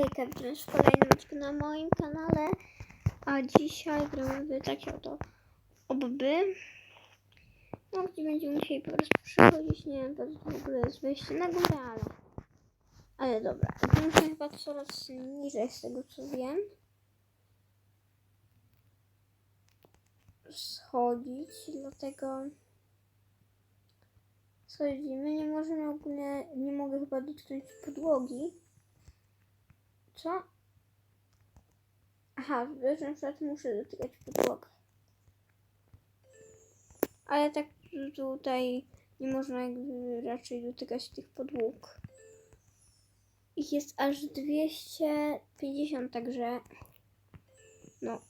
Hejka, witam w kolejnym odcinku na moim kanale. A dzisiaj gramy w takie oto obby. No, gdzie będziemy musieli po prostu przechodzić. Nie wiem, co w ogóle jest wejście na górę, ale... Ale dobra, musimy chyba coraz niżej z tego co wiem. Schodzić, dlatego... Schodzimy, nie możemy ogólnie, nie mogę chyba dotknąć podłogi. Co? Aha, wiesz, na przykład muszę dotykać podłogę. Ale tak tutaj nie można jakby raczej dotykać tych podłóg. Ich jest aż 250, także no.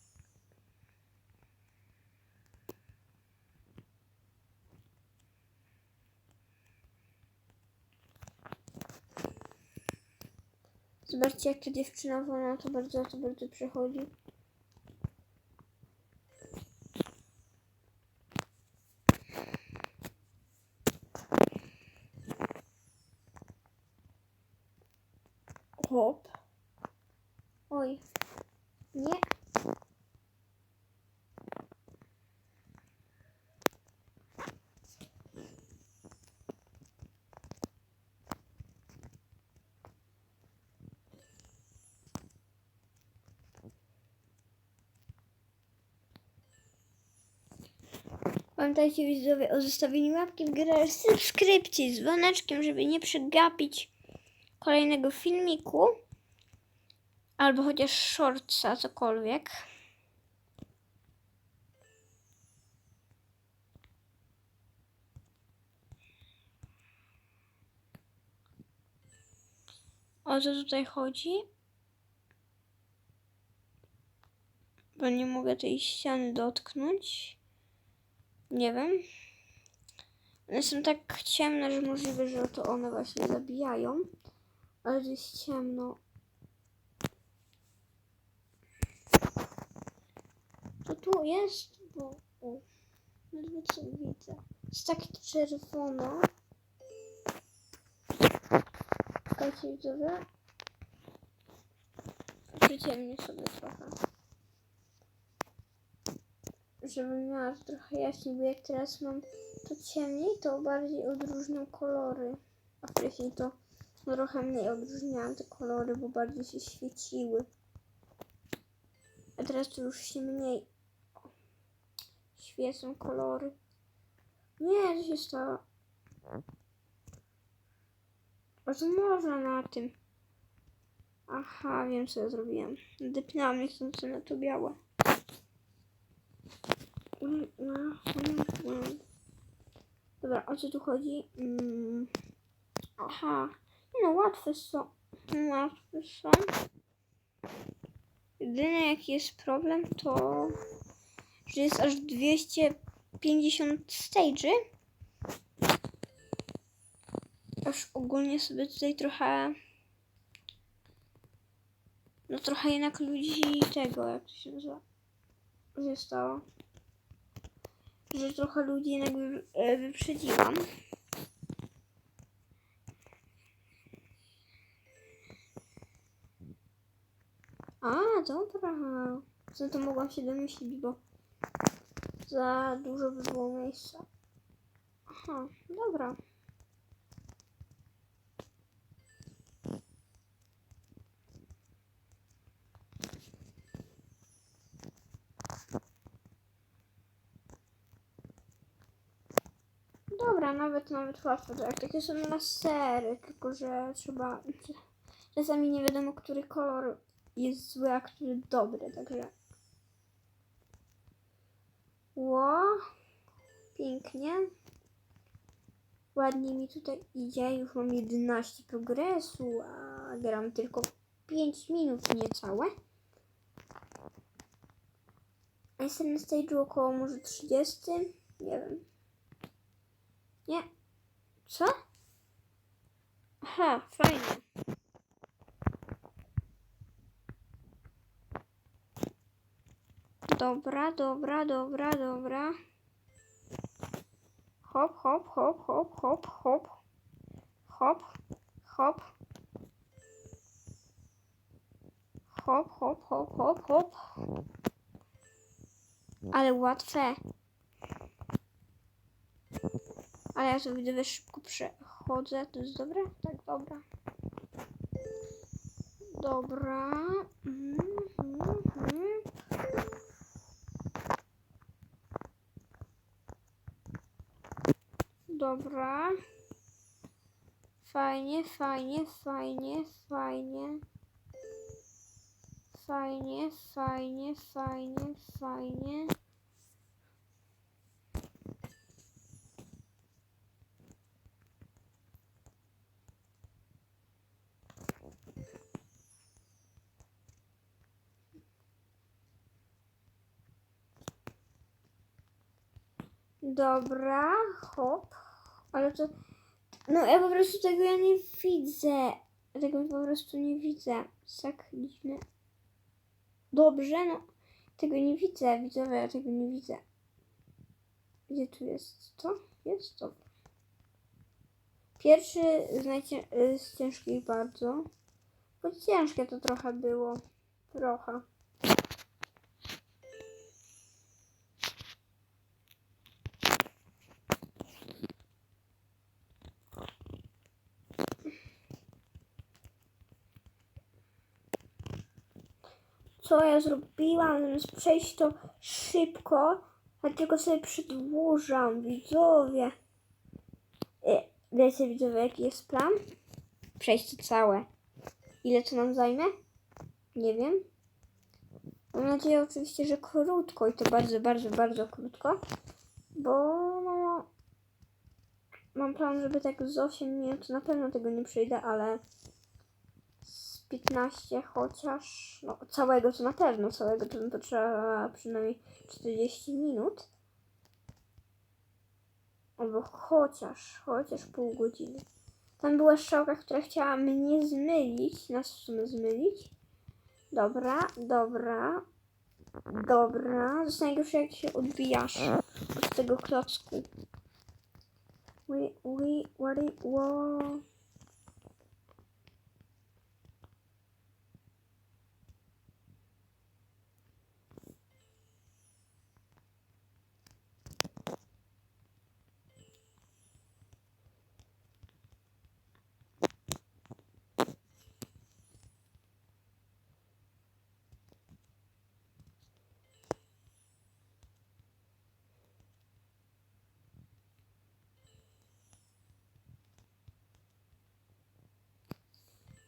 Zobaczcie, jak ta dziewczyna wolna to bardzo, to bardzo przechodzi. Hop. Oj. Nie. Pamiętajcie widzowie o zostawieniu łapki w górę, subskrypcji z dzwoneczkiem, żeby nie przegapić kolejnego filmiku. Albo chociaż shortsa, cokolwiek. O co tutaj chodzi? Bo nie mogę tej ściany dotknąć. Nie wiem. One są tak ciemne, że możliwe, że to one właśnie zabijają. Ale to jest ciemno. To tu jest, bo... O, ledwo co widzę. Jest tak czerwono. Czekajcie widzowie. Przyciemnię sobie trochę żebym miała trochę jaśniej, bo jak teraz mam to ciemniej, to bardziej odróżniam kolory. A wcześniej to trochę mniej odróżniałam te kolory, bo bardziej się świeciły. A teraz to już się mniej świecą kolory. Nie, co się stało? A to można na tym. Aha, wiem co ja zrobiłem. Dypnęłam niechcący na to białe. Dobra, o co tu chodzi? Mm. Aha, no, łatwe są. Łatwe są. Jedyny jaki jest problem to, że jest aż 250 stage'y. Aż ogólnie sobie tutaj trochę no trochę jednak ludzi tego, jak to się nazywa, zostało że trochę ludzi jednak e, wyprzedziłam. A, dobra. Co to mogłam się domyślić, bo za dużo by było miejsca. Aha, dobra. Dobra, nawet nawet łatwo, to jak takie są lasery, tylko że trzeba... Czasami nie wiadomo, który kolor jest zły, a który dobry, także... Ło, pięknie. Ładnie mi tutaj idzie, już mam 11 progresu, a gram tylko 5 minut niecałe. A jestem na stage'u około może 30, nie wiem. Nie. Co? Aha, fajnie. Dobra, dobra, dobra, dobra. Hop, hop, hop, hop, hop, hop. Hop, hop. Hop, hop, hop, hop, hop. Ale łatwe. Ale ja to widzę, szybko przechodzę. To jest dobre? Tak, dobra. Dobra. Dobra. Fajnie, fajnie, fajnie, fajnie. Fajnie, fajnie, fajnie, fajnie. Dobra, hop. Ale to. No ja po prostu tego ja nie widzę. Tego po prostu nie widzę. Tak dziwne. Dobrze, no. Tego nie widzę, widzowie, ja tego nie widzę. Gdzie tu jest to? Jest to. Pierwszy z, najcię- z ciężkich bardzo. Bo ciężkie to trochę było. Trochę. Co ja zrobiłam, zamiast przejść to szybko, a sobie przedłużam, widzowie. E, Wiecie, widzowie, jaki jest plan? Przejść to całe. Ile to nam zajmie? Nie wiem. Mam nadzieję oczywiście, że krótko i to bardzo, bardzo, bardzo krótko, bo no, mam plan, żeby tak z 8 minut na pewno tego nie przejdę, ale 15 chociaż, no całego to na pewno, całego to, to trzeba przynajmniej 40 minut. Albo chociaż, chociaż pół godziny. Tam była strzałka, która chciała mnie zmylić, nas w sumie zmylić. Dobra, dobra, dobra. Jest najgorsze, jak się odbijasz od tego klocku. Ui, ui, ui, wo.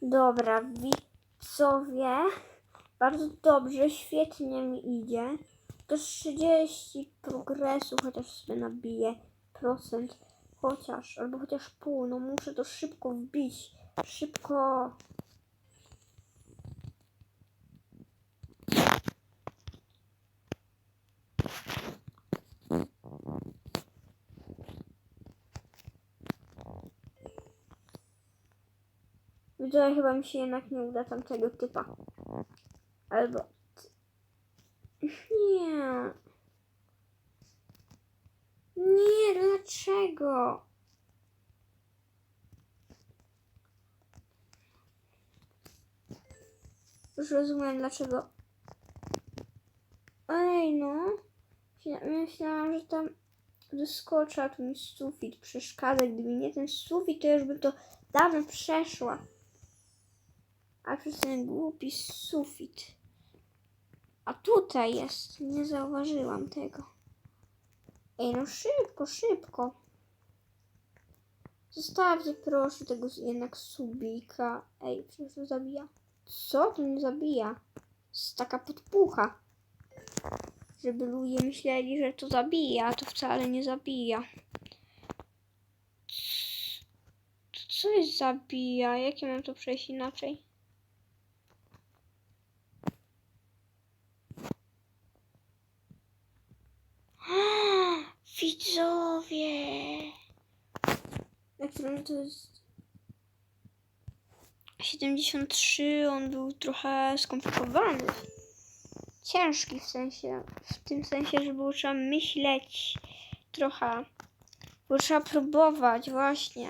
Dobra, widzowie. Bardzo dobrze, świetnie mi idzie. To 30 progresu, chociaż sobie nabiję procent. Chociaż, albo chociaż pół. No muszę to szybko wbić. Szybko. Widzowie, chyba mi się jednak nie uda tamtego typa. Albo... Nie. Nie, dlaczego? Już rozumiem dlaczego. Ej no. Myśla- Myślałam, że tam doskoczy, a tu mi sufit przeszkadza. Gdyby nie ten sufit, to już by to dawno przeszła. A przez ten głupi sufit. A tutaj jest. Nie zauważyłam tego. Ej, no szybko, szybko. Zostawcie proszę tego jednak subika. Ej, przecież to zabija. Co? To nie zabija. Jest taka podpucha. Żeby ludzie myśleli, że to zabija, a to wcale nie zabija. Co jest zabija? Jakie mam to przejść inaczej? Widzowie! Którym to jest 73, on był trochę skomplikowany. Ciężki w sensie, w tym sensie, że było trzeba myśleć trochę. Było trzeba próbować, właśnie.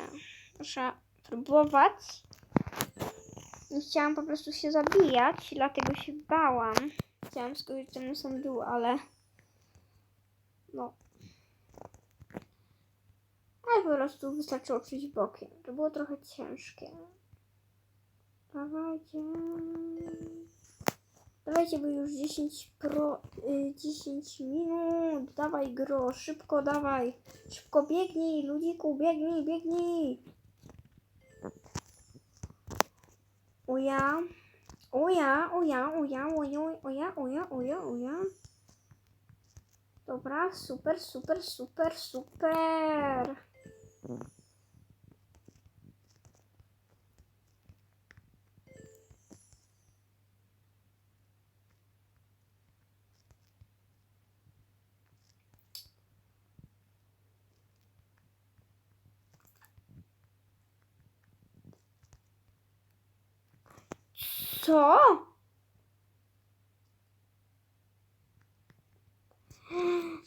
Trzeba próbować. Nie chciałam po prostu się zabijać, dlatego się bałam. Chciałam skończyć ten sam dół, ale... No. Ale po prostu wystarczyło przyjść bokiem. To było trochę ciężkie. Dawajcie. Dawajcie, bo już 10 pro... Y, 10 minut. Dawaj gro, szybko dawaj. Szybko biegnij, ludziku, biegnij, biegnij. Uja. Uja, uja, uja, uja, uja, uja, uja, uja. Dobra, super, super, super, super. Co?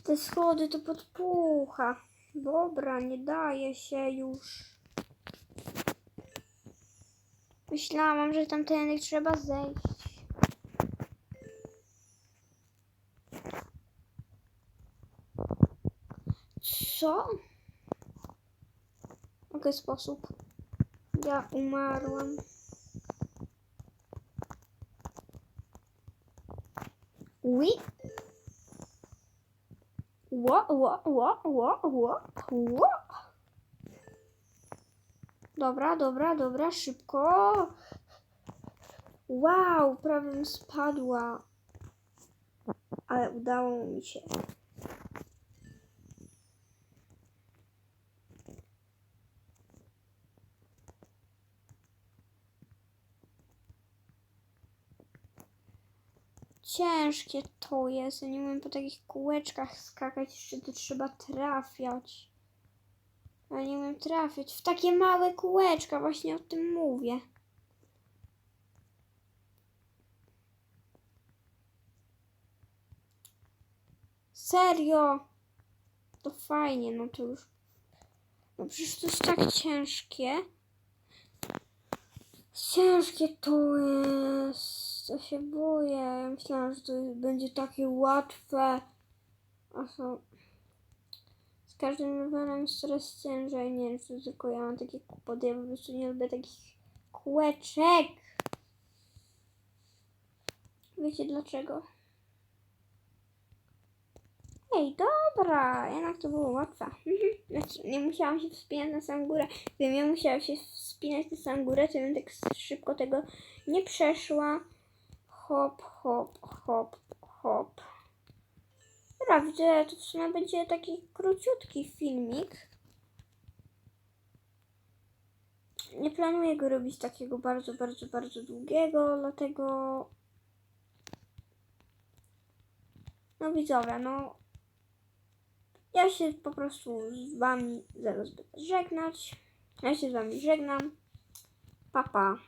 Te schody to podpucha. Dobra, nie daje się już. Myślałam, że tamtędy trzeba zejść. Co? W jaki sposób? Ja umarłam. Oui. Ło, ło, ło, ło, ło. Dobra, dobra, dobra, szybko. Wow, prawie spadła. Ale udało mi się. Ciężkie to jest. Ja nie umiem po takich kółeczkach skakać. Jeszcze to trzeba trafiać. Ja nie umiem trafiać w takie małe kółeczka. Właśnie o tym mówię. Serio? To fajnie, no to już. No przecież to jest tak ciężkie. Ciężkie to jest. Ja się boję. Ja myślałam, że to będzie takie łatwe. A. Z każdym levelem jest coraz ciężej. Nie wiem, czy tylko ja mam takie kłopoty. Ja po prostu nie lubię takich kółeczek. Wiecie dlaczego? Ej, dobra, jednak to było łatwe. Znaczy, nie musiałam się wspinać na samą górę. Gdybym ja musiała się wspinać na samą górę, to bym tak szybko tego nie przeszła. Hop, hop, hop, hop. Dobra, widzę, to w będzie taki króciutki filmik. Nie planuję go robić takiego bardzo, bardzo, bardzo długiego, dlatego... No widzowie, no ja się po prostu z wami zaraz będę żegnać. Ja się z wami żegnam. Pa, pa.